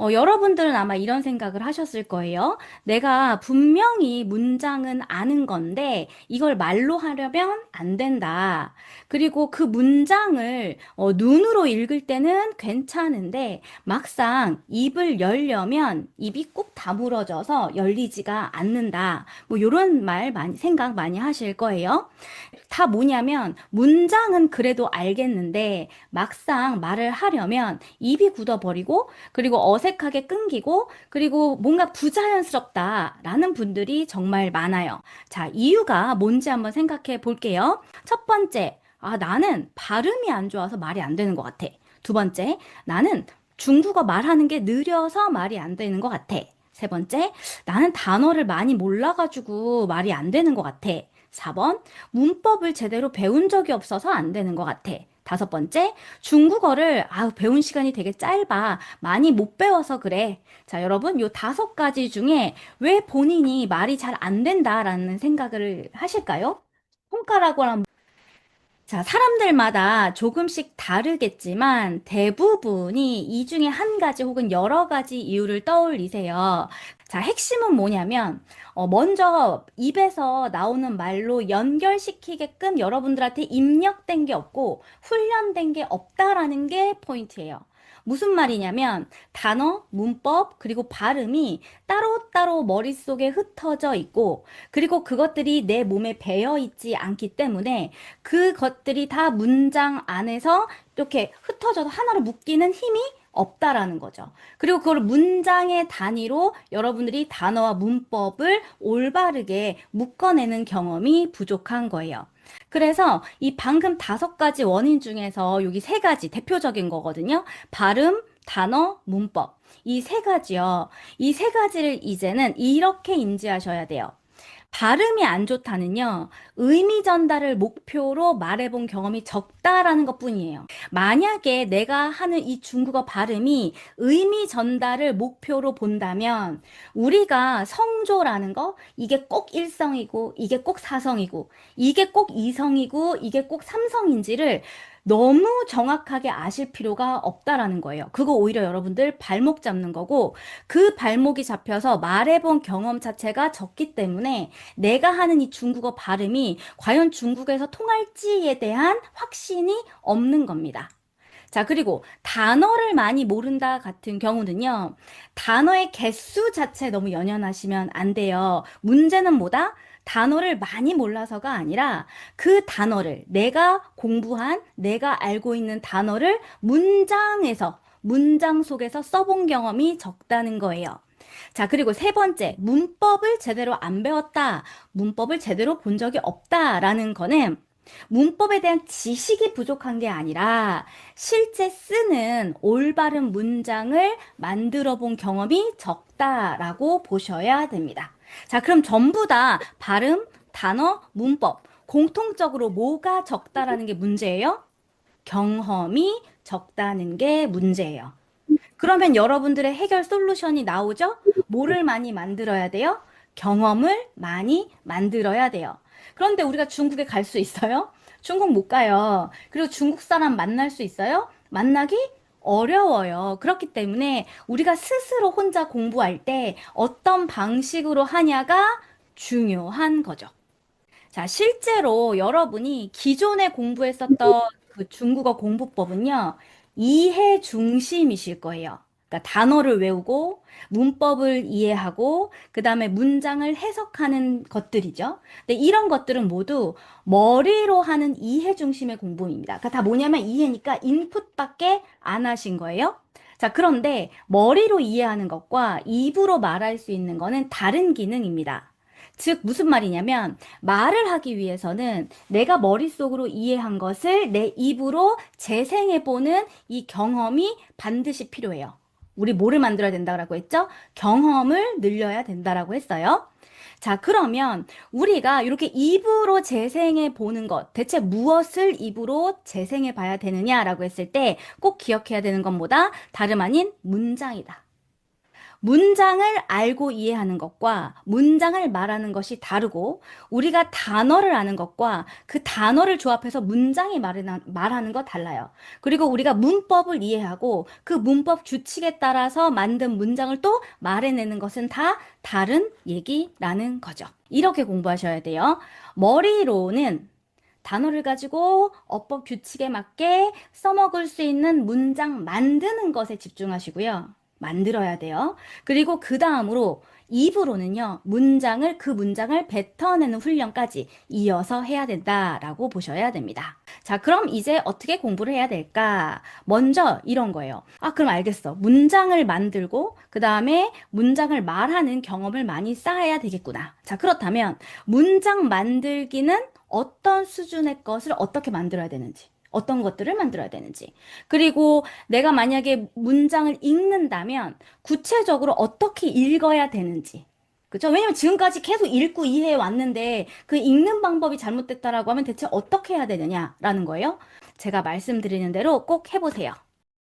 어, 여러분들은 아마 이런 생각을 하셨을 거예요. 내가 분명히 문장은 아는 건데 이걸 말로 하려면 안 된다. 그리고 그 문장을 어, 눈으로 읽을 때는 괜찮은데 막상 입을 열려면 입이 꾹 다물어져서 열리지가 않는다. 뭐 이런 말 많이 생각 많이 하실 거예요. 다 뭐냐면 문장은 그래도 알겠는데 막상 말을 하려면 입이 굳어버리고 그리고 어색 하게 끊기고 그리고 뭔가 부자연스럽다라는 분들이 정말 많아요. 자, 이유가 뭔지 한번 생각해 볼게요. 첫 번째, 아, 나는 발음이 안 좋아서 말이 안 되는 것 같아. 두 번째, 나는 중국어 말하는 게 느려서 말이 안 되는 것 같아. 세 번째, 나는 단어를 많이 몰라가지고 말이 안 되는 것 같아. 4번, 문법을 제대로 배운 적이 없어서 안 되는 것 같아. 다섯 번째, 중국어를 아, 배운 시간이 되게 짧아. 많이 못 배워서 그래. 자, 여러분, 요 다섯 가지 중에 왜 본인이 말이 잘 안 된다라는 생각을 하실까요? 손가락으로 자, 사람들마다 조금씩 다르겠지만 대부분이 이 중에 한 가지 혹은 여러 가지 이유를 떠올리세요. 자, 핵심은 뭐냐면, 어, 먼저 입에서 나오는 말로 연결시키게끔 여러분들한테 입력된 게 없고 훈련된 게 없다라는 게 포인트예요. 무슨 말이냐면 단어, 문법, 그리고 발음이 따로따로 머릿속에 흩어져 있고 그리고 그것들이 내 몸에 배어 있지 않기 때문에 그것들이 다 문장 안에서 이렇게 흩어져서 하나로 묶이는 힘이 없다라는 거죠. 그리고 그걸 문장의 단위로 여러분들이 단어와 문법을 올바르게 묶어내는 경험이 부족한 거예요. 그래서 이 방금 다섯 가지 원인 중에서 여기 세 가지 대표적인 거거든요. 발음, 단어, 문법. 이 세 가지요. 이 세 가지를 이제는 이렇게 인지하셔야 돼요. 발음이 안 좋다는요, 의미 전달을 목표로 말해본 경험이 적다라는 것 뿐이에요. 만약에 내가 하는 이 중국어 발음이 의미 전달을 목표로 본다면, 우리가 성조라는 거, 이게 꼭 일성이고, 이게 꼭 사성이고, 이게 꼭 이성이고, 이게 꼭 삼성인지를 너무 정확하게 아실 필요가 없다라는 거예요. 그거 오히려 여러분들 발목 잡는 거고, 그 발목이 잡혀서 말해본 경험 자체가 적기 때문에 내가 하는 이 중국어 발음이 과연 중국에서 통할지에 대한 확신이 없는 겁니다. 자, 그리고 단어를 많이 모른다 같은 경우는요, 단어의 개수 자체 너무 연연하시면 안 돼요. 문제는 뭐다? 단어를 많이 몰라서가 아니라 그 단어를 내가 공부한, 내가 알고 있는 단어를 문장에서, 문장 속에서 써본 경험이 적다는 거예요. 자, 그리고 세 번째, 문법을 제대로 안 배웠다. 문법을 제대로 본 적이 없다라는 거는 문법에 대한 지식이 부족한 게 아니라 실제 쓰는 올바른 문장을 만들어 본 경험이 적다라고 보셔야 됩니다. 자, 그럼 전부 다 발음, 단어, 문법, 공통적으로 뭐가 적다라는 게 문제예요? 경험이 적다는 게 문제예요. 그러면 여러분들의 해결 솔루션이 나오죠? 뭐를 많이 만들어야 돼요? 경험을 많이 만들어야 돼요. 그런데 우리가 중국에 갈 수 있어요? 중국 못 가요. 그리고 중국 사람 만날 수 있어요? 만나기 어려워요. 그렇기 때문에 우리가 스스로 혼자 공부할 때 어떤 방식으로 하냐가 중요한 거죠. 자, 실제로 여러분이 기존에 공부했었던 그 중국어 공부법은요, 이해 중심이실 거예요. 그러니까 단어를 외우고 문법을 이해하고 그다음에 문장을 해석하는 것들이죠. 근데 이런 것들은 모두 머리로 하는 이해 중심의 공부입니다. 그러니까 다 뭐냐면 이해니까 인풋밖에 안 하신 거예요. 자, 그런데 머리로 이해하는 것과 입으로 말할 수 있는 거는 다른 기능입니다. 즉, 무슨 말이냐면, 말을 하기 위해서는 내가 머릿속으로 이해한 것을 내 입으로 재생해보는 이 경험이 반드시 필요해요. 우리 뭐를 만들어야 된다고 했죠? 경험을 늘려야 된다라고 했어요. 자, 그러면 우리가 이렇게 입으로 재생해 보는 것, 대체 무엇을 입으로 재생해 봐야 되느냐라고 했을 때 꼭 기억해야 되는 건 뭐다? 다름 아닌 문장이다. 문장을 알고 이해하는 것과 문장을 말하는 것이 다르고 우리가 단어를 아는 것과 그 단어를 조합해서 문장이 말하는, 것 달라요. 그리고 우리가 문법을 이해하고 그 문법 규칙에 따라서 만든 문장을 또 말해내는 것은 다 다른 얘기라는 거죠. 이렇게 공부하셔야 돼요. 머리로는 단어를 가지고 어법 규칙에 맞게 써먹을 수 있는 문장 만드는 것에 집중하시고요. 만들어야 돼요. 그리고 그 다음으로 입으로는요, 문장을, 그 문장을 뱉어내는 훈련까지 이어서 해야 된다라고 보셔야 됩니다. 자, 그럼 이제 어떻게 공부를 해야 될까? 먼저 이런 거예요. 아, 그럼 알겠어. 문장을 만들고, 그 다음에 문장을 말하는 경험을 많이 쌓아야 되겠구나. 자, 그렇다면 문장 만들기는 어떤 수준의 것을 어떻게 만들어야 되는지. 어떤 것들을 만들어야 되는지. 그리고 내가 만약에 문장을 읽는다면 구체적으로 어떻게 읽어야 되는지. 그죠? 왜냐면 지금까지 계속 읽고 이해해 왔는데 그 읽는 방법이 잘못됐다라고 하면 대체 어떻게 해야 되느냐라는 거예요. 제가 말씀드리는 대로 꼭 해보세요.